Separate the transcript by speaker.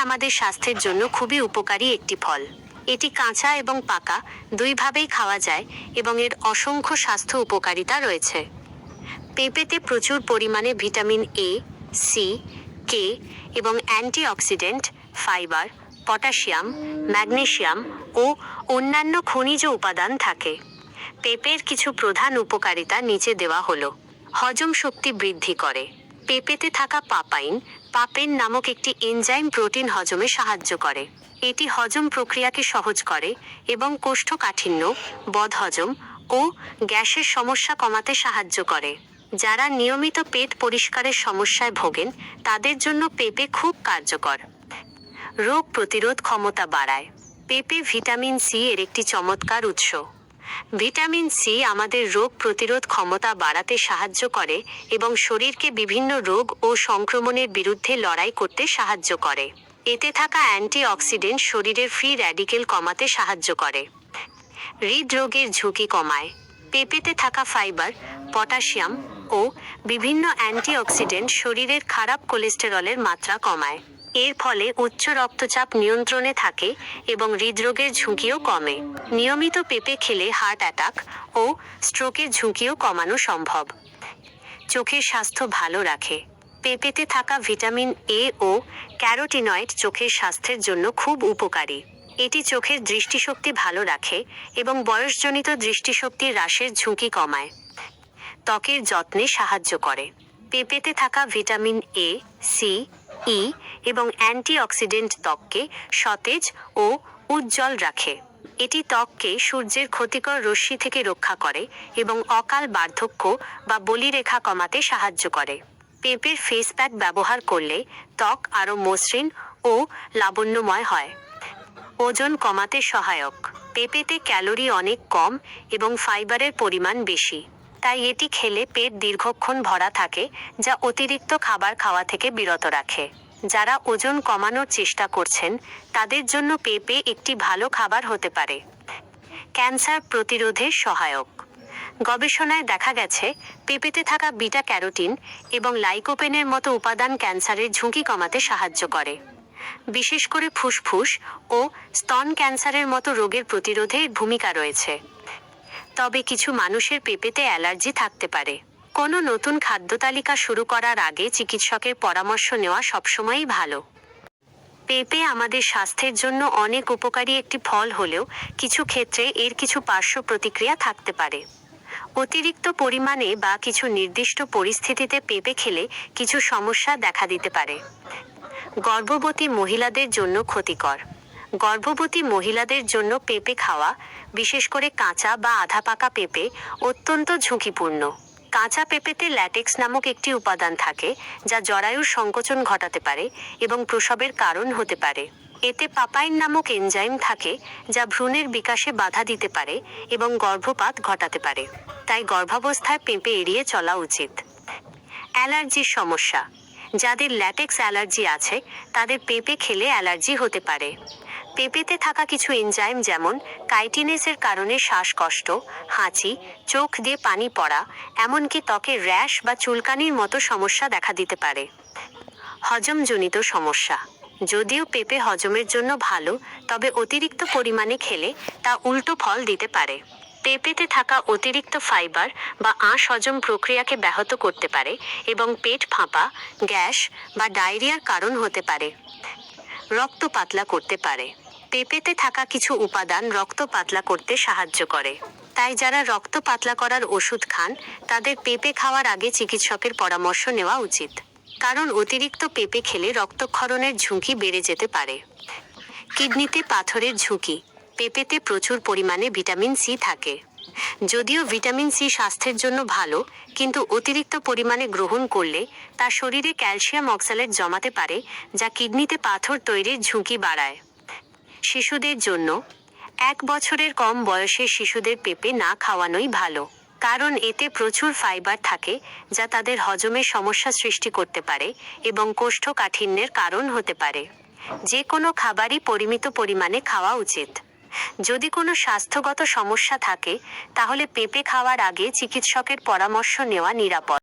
Speaker 1: আমাদের স্বাস্থ্যের জন্য খুবই উপকারী একটি ফল। এটি কাঁচা এবং পাকা, দুইভাবেই খাওয়া যায় এবং এর অসংখ্য স্বাস্থ্য উপকারিতা রয়েছে। পেঁপেতে প্রচুর পরিমাণে ভিটামিন এ সি কে এবং অ্যান্টিঅক্সিডেন্ট, ফাইবার, পটাশিয়াম, ম্যাগনেশিয়াম ও অন্যান্য খনিজ উপাদান থাকে। পেঁপের কিছু প্রধান উপকারিতা নিচে দেওয়া হলো। হজম শক্তি বৃদ্ধি করে। পেঁপেতে থাকা পাপাইন, পাপেন নামক একটি এনজাইম প্রোটিন হজমে সাহায্য করে। এটি হজম প্রক্রিয়াকে সহজ করে এবং কোষ্ঠকাঠিন্য বদহজম ও গ্যাসের সমস্যা কমাতে সাহায্য করে। যারা নিয়মিত পেট পরিষ্কারের সমস্যায় ভোগেন, তাদের জন্য পেঁপে খুব কার্যকর। রোগ প্রতিরোধ ক্ষমতা বাড়ায়। পেঁপে ভিটামিন সি এর একটি চমৎকার উৎস। ভিটামিন সি আমাদের রোগ প্রতিরোধ ক্ষমতা বাড়াতে সাহায্য করে এবং শরীরকে বিভিন্ন রোগ ও সংক্রমণের বিরুদ্ধে লড়াই করতে সাহায্য করে। এতে থাকা অ্যান্টিঅক্সিডেন্ট শরীরের ফ্রি র্যাডিকেল কমাতে সাহায্য করে। হৃদরোগের ঝুঁকি কমায়। পেঁপেতে থাকা ফাইবার, পটাশিয়াম ও বিভিন্ন অ্যান্টিঅক্সিডেন্ট শরীরের খারাপ কোলেস্টেরলের মাত্রা কমায়। এর ফলে উচ্চ রক্তচাপ নিয়ন্ত্রণে থাকে এবং হৃদরোগের ঝুঁকিও কমে। নিয়মিত পেঁপে খেলে হার্ট অ্যাটাক ও স্ট্রোকের ঝুঁকিও কমানো সম্ভব। চোখের স্বাস্থ্য ভালো রাখে। পেঁপেতে থাকা ভিটামিন এ ও ক্যারোটিনয়েড চোখের স্বাস্থ্যের জন্য খুব উপকারী। এটি চোখের দৃষ্টিশক্তি ভালো রাখে এবং বয়সজনিত দৃষ্টিশক্তি হ্রাসের ঝুঁকি কমায়। ত্বকের যত্নে সাহায্য করে। পেঁপেতে থাকা ভিটামিন এ সি ই এবং অ্যান্টিঅক্সিডেন্ট ত্বককে সতেজ ও উজ্জ্বল রাখে। এটি ত্বককে সূর্যের ক্ষতিকর রশ্মি থেকে রক্ষা করে এবং অকাল বার্ধক্য বা বলিরেখা কমাতে সাহায্য করে। পেঁপের ফেস প্যাক ব্যবহার করলে ত্বক আরও মসৃণ ও লাবণ্যময় হয়। ওজন কমাতে সহায়ক। পেঁপেতে ক্যালোরি অনেক কম এবং ফাইবারের পরিমাণ বেশি। তাই এটি খেলে পেট দীর্ঘক্ষণ ভরা থাকে, যা অতিরিক্ত খাবার খাওয়া থেকে বিরত রাখে। যারা ওজন কমানোর চেষ্টা করছেন, তাদের জন্য পেঁপে একটি ভালো খাবার হতে পারে। ক্যান্সার প্রতিরোধে সহায়ক। গবেষণায় দেখা গেছে, পেঁপেতে থাকা বিটা ক্যারোটিন এবং লাইকোপেনের মতো উপাদান ক্যান্সারের ঝুঁকি কমাতে সাহায্য করে। বিশেষ করে ফুসফুস ও স্তন ক্যান্সারের মতো রোগের প্রতিরোধে ভূমিকা রয়েছে। তবে কিছু মানুষের পেঁপেতে অ্যালার্জি থাকতে পারে। কোনো নতুন খাদ্য তালিকা শুরু করার আগে চিকিৎসকের পরামর্শ নেওয়া সবসময়ই ভালো। পেঁপে আমাদের স্বাস্থ্যের জন্য অনেক উপকারী একটি ফল হলেও কিছু ক্ষেত্রে এর কিছু পার্শ্ব প্রতিক্রিয়া থাকতে পারে। অতিরিক্ত পরিমাণে বা কিছু নির্দিষ্ট পরিস্থিতিতে পেঁপে খেলে কিছু সমস্যা দেখা দিতে পারে। গর্ভবতী মহিলাদের জন্য ক্ষতিকর। গর্ভবতী মহিলাদের জন্য পেঁপে খাওয়া, বিশেষ করে কাঁচা বা আধা পাকা পেঁপে, অত্যন্ত ঝুঁকিপূর্ণ। কাঁচা পেঁপেতে ল্যাটেক্স নামক একটি উপাদান থাকে, যা জরায়ুর সংকোচন ঘটাতে পারে এবং প্রসবের কারণ হতে পারে। এতে পাপাইন নামক এনজাইম থাকে, যা ভ্রূণের বিকাশে বাধা দিতে পারে এবং গর্ভপাত ঘটাতে পারে। তাই গর্ভাবস্থায় পেঁপে এড়িয়ে চলা উচিত। অ্যালার্জির সমস্যা। যাদের ল্যাটেক্স অ্যালার্জি আছে, তাদের পেঁপে খেলে অ্যালার্জি হতে পারে। পেঁপেতে থাকা কিছু এনজাইম যেমন কাইটিনেসের কারণে শ্বাসকষ্ট, হাঁচি, চোখ দিয়ে পানি পড়া, এমনকি ত্বকের র্যাশ বা চুলকানির মতো সমস্যা দেখা দিতে পারে। হজমজনিত সমস্যা। যদিও পেঁপে হজমের জন্য ভালো, তবে অতিরিক্ত পরিমাণে খেলে তা উল্টো ফল দিতে পারে। পেঁপেতে থাকা অতিরিক্ত ফাইবার বা আঁশ হজম প্রক্রিয়াকে ব্যাহত করতে পারে এবং পেট ফাঁপা, গ্যাস বা ডায়রিয়ার কারণ হতে পারে। রক্ত পাতলা করতে পারে। পেঁপেতে থাকা কিছু উপাদান রক্ত পাতলা করতে সাহায্য করে। তাই যারা রক্ত পাতলা করার ওষুধ খান, তাদের পেঁপে খাওয়ার আগে চিকিৎসকের পরামর্শ নেওয়া উচিত। কারণ অতিরিক্ত পেঁপে খেলে রক্তক্ষরণের ঝুঁকি বেড়ে যেতে পারে। কিডনিতে পাথরের ঝুঁকি। পেঁপেতে প্রচুর পরিমাণে ভিটামিন সি থাকে। যদিও ভিটামিন সি স্বাস্থ্যের জন্য ভালো, কিন্তু অতিরিক্ত পরিমাণে গ্রহণ করলে তা শরীরে ক্যালসিয়াম অক্সালেট জমাতে পারে, যা কিডনিতে পাথর তৈরির ঝুঁকি বাড়ায়। শিশুদের জন্য এক বছরের কম বয়সের শিশুদের পেঁপে না খাওয়ানোই ভালো। কারণ এতে প্রচুর ফাইবার থাকে, যা তাদের হজমের সমস্যা সৃষ্টি করতে পারে এবং কোষ্ঠকাঠিন্যের কারণ হতে পারে। যে কোনো খাবারই পরিমিত পরিমাণে খাওয়া উচিত। যদি কোনো স্বাস্থ্যগত সমস্যা থাকে, তাহলে পেঁপে খাওয়ার আগে চিকিৎসকের পরামর্শ নেওয়া নিরাপদ।